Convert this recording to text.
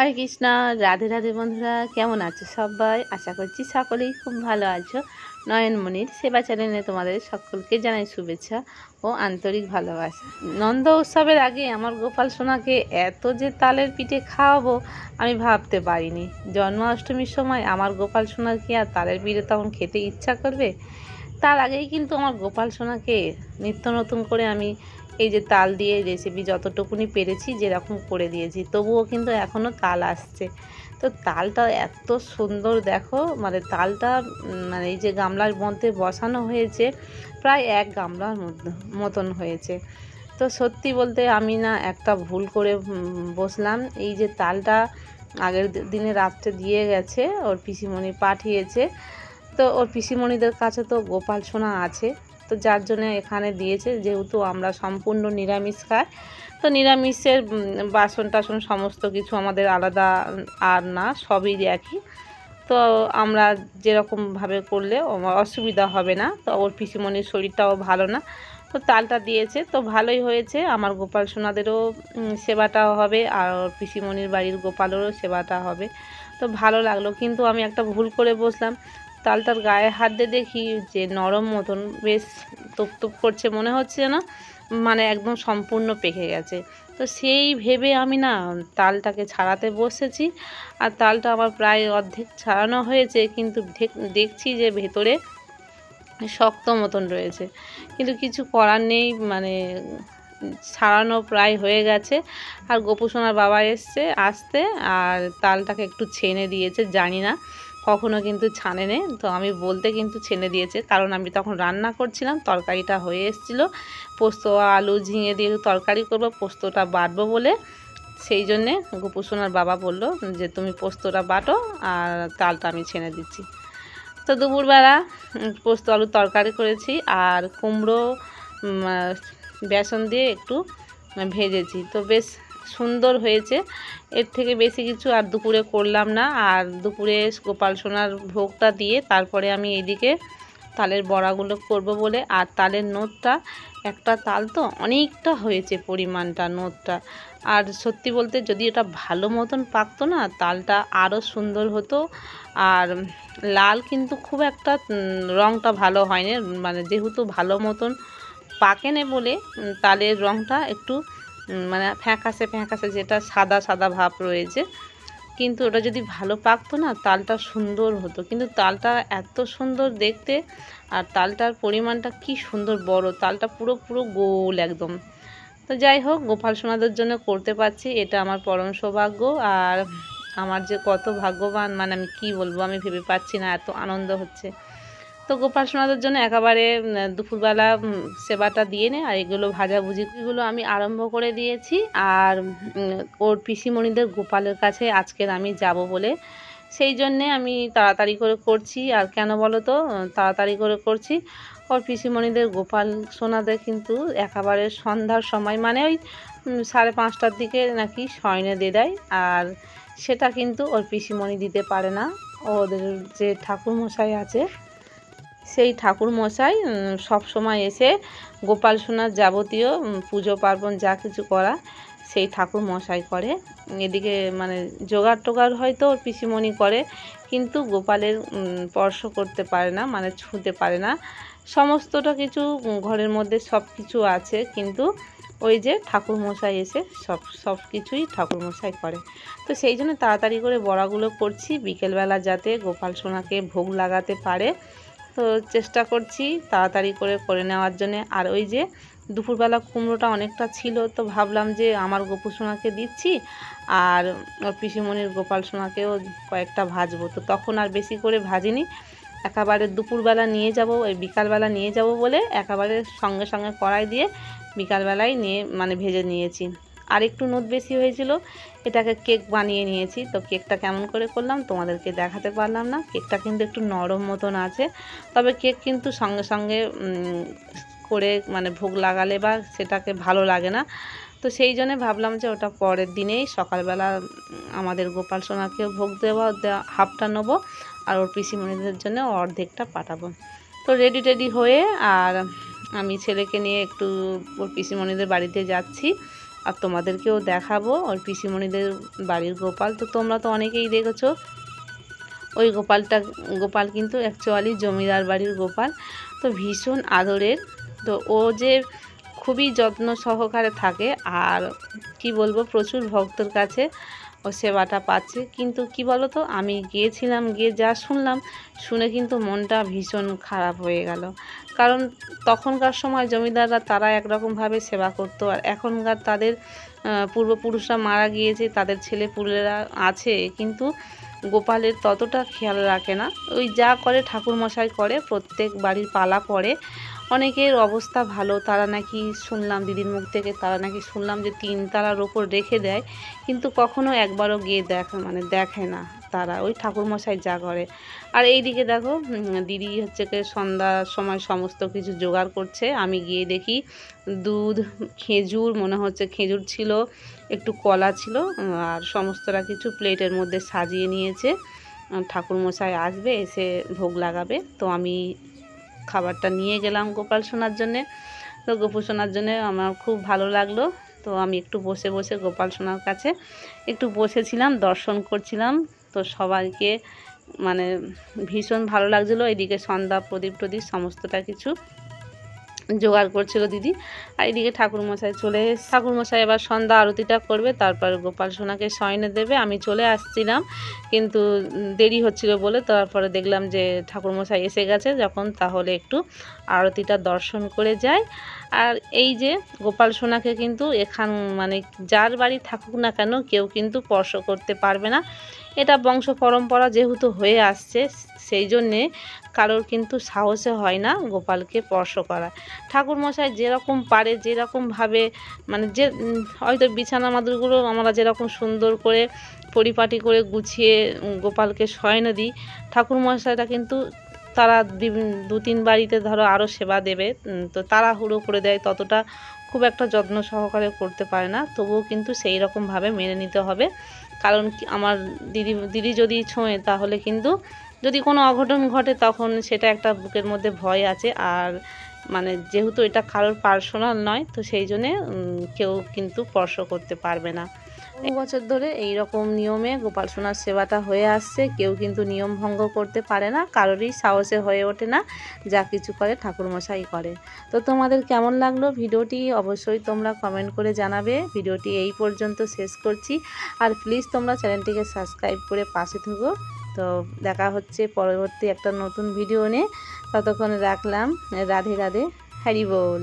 হরে কৃষ্ণ, রাধে রাধে বন্ধুরা, কেমন আছো সবাই? আশা করছি সকলেই খুব ভালো আছো। নয়নমণির সেবা চ্যানেলে তোমাদের সকলকে জানাই শুভেচ্ছা ও আন্তরিক ভালোবাসা। নন্দ উৎসবের আগে আমার গোপাল সোনাকে এত যে তালের পিঠে খাওয়াবো, আমি ভাবতে পারিনি। জন্মাষ্টমীর সময় আমার গোপাল সোনার কি আর তালের পিঠে তখন খেতে ইচ্ছা করবে? তার আগেই কিন্তু আমার গোপাল সোনাকে নিত্য নতুন করে আমি এই যে তাল দিয়ে রেসিপি যতটুকুনি পেরেছি যেরকম করে দিয়েছি, তবুও কিন্তু এখনও তাল আসছে। তো তালটা এত সুন্দর দেখো মানে তালটা মানে এই যে গামলার মধ্যে বসানো হয়েছে, প্রায় এক গামলার মতন হয়েছে। তো সত্যি বলতে আমি না একটা ভুল করে বসলাম। এই যে তালটা আগের দিনে রাত্রে দিয়ে গেছে, ওর পিসিমণি পাঠিয়েছে। তো ওর পিসিমণিদের কাছে তো গোপাল সোনা আছে। তো যার জন্য এখানে দিয়েছে যেহেতু আমরা সম্পূর্ণ নিরামিষ খাই তো নিরামিষের বাসন টাসন সমস্ত কিছু আমাদের আলাদা আর না সবই একই। তো আমরা যেরকমভাবে করলে অসুবিধা হবে না তো ওর পিসিমণির শরীরটাও ভালো না। তো তালটা দিয়েছে তো ভালোই হয়েছে আমার গোপাল সোনাদেরও উম, সেবাটাও হবে আর ওর পিসিমণির বাড়ির গোপালেরও সেবাটা হবে। তো ভালো লাগল কিন্তু আমি একটা ভুল করে বসলাম। তালটার গায়ে হাত দিয়ে দেখি যে নরম মতন বেশ তুপ তুপ করছে, মনে হচ্ছে যেন মানে একদম সম্পূর্ণ পেকে গেছে। তো সেই ভেবে আমি না তালটাকে ছাড়াতে বসেছি আর তালটা আমার প্রায় অর্ধেক ছাড়ানো হয়েছে, কিন্তু দেখছি যে ভেতরে শক্ত মতন রয়েছে। কিন্তু কিছু করার নেই মানে ছাড়ানো প্রায় হয়ে গেছে। আর গোপুসোনার বাবা এসছে, আসতে, আর তালটাকে একটু ছেনে দিয়েছে, জানি না। কখনো কিন্তু ছানে নে। তো আমি বলতে কিন্তু ছেনে দিয়েছে। কারণ আমি তখন রান্না করছিলাম, তরকারিটা হয়ে এসেছিল। পোস্ত, আলু ঝিঙে দিয়ে তরকারি করব, পোস্তটা বাটবো বলে। সেই জন্যে গোপুসোনার বাবা বলল যে, তুমি পোস্তটা বাটো আর তালটা আমি ছেনে দিচ্ছি। তো দুপুরবেলা পোস্ত, আলু তরকারি করেছি আর কুমড়ো বেসন দিয়ে একটু ভেজেছি। তো বেশ সুন্দর হয়েছে। এর থেকে বেশি কিছু আর দুপুরে করলাম না। আর দুপুরে গোপাল সোনার ভোগটা দিয়ে তারপরে আমি এইদিকে তালের বড়াগুলো করব বলে। আর তালের নোটটা একটা তাল তো অনেকটা হয়েছে পরিমাণটা নোটটা আর সত্যি বলতে যদি এটা ভালো মতন পাকতো না, তালটা আরও সুন্দর হতো। আর লাল কিন্তু খুব একটা রঙটা ভালো হয়নি। মানে যেহেতু ভালো মতন পাকেনে বলে তালের রঙটা একটু মানে ফ্যাকাসে ফ্যাকাসে যেটা সাদা সাদা ভাব রয়েছে। কিন্তু ওটা যদি ভালো পাকতো না, তালটা সুন্দর হতো। কিন্তু তালটা এত সুন্দর দেখতে, আর তালটার পরিমাণটা কি সুন্দর বড়। তালটা পুরো পুরো গোল একদম। তো যাই হোক, গোপাল সোনাদের জন্য করতে পারছি। এটা আমার পরম সৌভাগ্য। আর আমার যে কত ভাগ্যবান মানে আমি কি বলব, আমি ভেবে পাচ্ছি না, এত আনন্দ হচ্ছে। তো গোপাল সোনাদের জন্য একেবারে দুপুরবেলা সেবাটা দিয়ে নে, আর এগুলো ভাজাভুজি এগুলো আমি আরম্ভ করে দিয়েছি। আর ওর পিসিমণিদের গোপালের কাছে আজকের আমি যাব বলে সেই জন্যে আমি তাড়াতাড়ি করে করছি। আর কেন বলো তো তাড়াতাড়ি করে করছি। ওর পিসিমণিদের গোপাল সোনাদের কিন্তু একেবারে সন্ধ্যার সময় মানে ওই সাড়ে পাঁচটার দিকে নাকি শয়নে দিয়ে দেয়। আর সেটা কিন্তু ওর পিসিমণি দিতে পারে না। ওদের যে ঠাকুরমশাই আছে সেই ঠাকুর মশাই সব সময় এসে গোপাল সোনার যাবতীয় পুজো পার্বণ যা কিছু করা সেই ঠাকুর মশাই করে। এদিকে মানে জোগাড় টোগাড় হয়তো ওর পিসিমণি করে, কিন্তু গোপালের স্পর্শ করতে পারে না মানে ছুঁতে পারে না। সমস্তটা কিছু ঘরের মধ্যে সব কিছু আছে, কিন্তু ওই যে ঠাকুর মশাই এসে সব সব কিছুই ঠাকুর মশাই করে। তো সেই জন্য তাড়াতাড়ি করে বড়াগুলো করছি, বিকেলবেলা যাতে গোপাল সোনাকে ভোগ লাগাতে পারে। তো চেষ্টা করছি তাড়াতাড়ি করে করে নেওয়ার জন্য। আর ওই যে দুপুরবেলা কুমড়োটা অনেকটা ছিল, তো ভাবলাম যে আমার গোপু সোনাকে দিচ্ছি আর পিসিমণির গোপাল সোনাকেও কয়েকটা ভাজবো। তো তখন আর বেশি করে ভাজিনি, একেবারে দুপুরবেলা নিয়ে যাব, ওই বিকালবেলা নিয়ে যাব বলে একেবারে সঙ্গে সঙ্গে কড়াই দিয়ে বিকালবেলায় নিয়ে মানে ভেজে নিয়েছি। আর একটু বেশি হয়েছিল। এটাকে কেক বানিয়ে নিয়েছি। তো কেকটা কেমন করে করলাম তোমাদেরকে দেখাতে পারলাম না। কেকটা কিন্তু একটু নরম মতন আছে। তবে কেক কিন্তু সঙ্গে সঙ্গে করে মানে ভোগ লাগালে বা সেটাকে ভালো লাগে না। তো সেই জন্য ভাবলাম যে ওটা পরের দিনেই সকালবেলা আমাদের গোপাল সোনাকেও ভোগ দেওয়া হাফটা নেব আর ওর পিসিমণিদের জন্য অর্ধেকটা পাঠাবো। তো রেডি টেডি হয়ে আর আমি ছেলেকে নিয়ে একটু ওর পিসিমণিদের বাড়িতে যাচ্ছি। আর তোমাদেরকেও দেখাবো। ওর পিসিমণিদের বাড়ির গোপাল। তো তোমরা তো অনেকেই দেখেছ। ওই গোপালটা, গোপাল কিন্তু অ্যাকচুয়ালি জমিদার বাড়ির গোপাল। তো ভীষণ আদরের। তো ও যে খুবই যত্ন সহকারে থাকে আর কি বলব, প্রচুর ভক্তর কাছে ও সেবাটা পাচ্ছে। কিন্তু কি বলো তো আমি গিয়েছিলাম, গিয়ে যা শুনলাম, শুনে কিন্তু মনটা ভীষণ খারাপ হয়ে গেল। কারণ তখনকার সময় জমিদাররা তারা একরকমভাবে সেবা করতো। আর এখনকার তাদের পূর্বপুরুষরা মারা গিয়েছে, তাদের ছেলে পুলেরা আছে, কিন্তু গোপালের ততটা খেয়াল রাখে না। ওই যা করে ঠাকুরমশাই করে, প্রত্যেক বাড়ির পালা পড়ে অনেকের অবস্থা ভালো, তারা নাকি শুনলাম দিদির মুখ থেকে, তারা নাকি শুনলাম যে তিন তালার ওপর রেখে দেয়, কিন্তু কখনো একবারও গিয়ে দেখে মানে দেখে না তারা, ওই ঠাকুরমশাই যা করে। আর এই দিকে দেখো দিদি হচ্ছে কি সন্ধ্যার সময় সমস্ত কিছু জোগাড় করছে, আমি গিয়ে দেখি দুধ, খেজুর, মনে হচ্ছে খেজুর ছিল, একটু কলা ছিল, আর সমস্তটা কিছু প্লেটের মধ্যে সাজিয়ে নিয়েছে। ঠাকুরমশাই আসবে, এসে ভোগ লাগাবে, তো আমি খাবারটা নিয়ে গেলাম গোপাল সোনার জন্যে। তো গোপাল সোনার জন্যে আমার খুব ভালো লাগল। তো আমি একটু বসে বসে গোপাল সোনার কাছে একটু বসেছিলাম, দর্শন করছিলাম। তো সবাইকে মানে ভীষণ ভালো লাগছিল। এদিকে সন্ধ্যা, প্রদীপ টদীপ সমস্তটা কিছু জোগাড় করছিল দিদি। আর এদিকে ঠাকুরমশাই চলে এসে ঠাকুরমশাই এবার সন্ধ্যা আরতিটা করবে, তারপর গোপাল সোনাকে সয়নে দেবে। আমি চলে আসছিলাম, কিন্তু দেরি হচ্ছিল বলে তারপরে দেখলাম যে ঠাকুরমশাই এসে গেছে। যখন তাহলে একটু আরতিটা দর্শন করে যায়। আর এই যে গোপাল সোনাকে কিন্তু এখান মানে যার বাড়ি থাকুক না কেন কেউ কিন্তু স্পর্শ করতে পারবে না। এটা বংশ পরম্পরা যেহেতু হয়ে আসছে, সেই জন্যে কারোর কিন্তু সাহসে হয় না গোপালকে স্পর্শ করা ঠাকুরমশাই যেরকম পারে, যেরকমভাবে মানে যে হয়তো বিছানা মাদুরগুলো আমরা যেরকম সুন্দর করে পরিপাটি করে গুছিয়ে গোপালকে শয়নে দিই ঠাকুরমশাইটা কিন্তু তারা দু তিন বাড়িতে ধরো আরও সেবা দেবে তো তারা হুড়ো করে দেয়, ততটা খুব একটা যত্ন সহকারে করতে পারে না, তবুও কিন্তু সেই রকমভাবে মেনে নিতে হবে। কারণ আমার দিদি দিদি যদি ছোঁয়ে, তাহলে কিন্তু যদি কোনো অঘটন ঘটে, তখন সেটা একটা বুকের মধ্যে ভয় আছে। আর মানে যেহেতু এটা কারোর পার্সোনাল নয়, তো সেই জন্যে কেউ কিন্তু স্পর্শ করতে পারবে না। বছর ধরে এই রকম নিয়মে গোপাল সোনার সেবাটা হয়ে আসছে। কেউ কিন্তু নিয়ম ভঙ্গ করতে পারে না, কারোরই সাহসে হয়ে ওঠে না, যা কিছু করে ঠাকুরমশাই করে। তো তোমাদের কেমন লাগল ভিডিওটি? অবশ্যই তোমরা কমেন্ট করে জানাবে। ভিডিওটি এই পর্যন্ত শেষ করছি। আর প্লিজ তোমরা চ্যানেলটিকে সাবস্ক্রাইব করে পাশে থেকো। তো দেখা হচ্ছে পরবর্তী একটা নতুন ভিডিও নিয়ে। ততক্ষণ রাখলাম। রাধে রাধে। হ্যারি বল।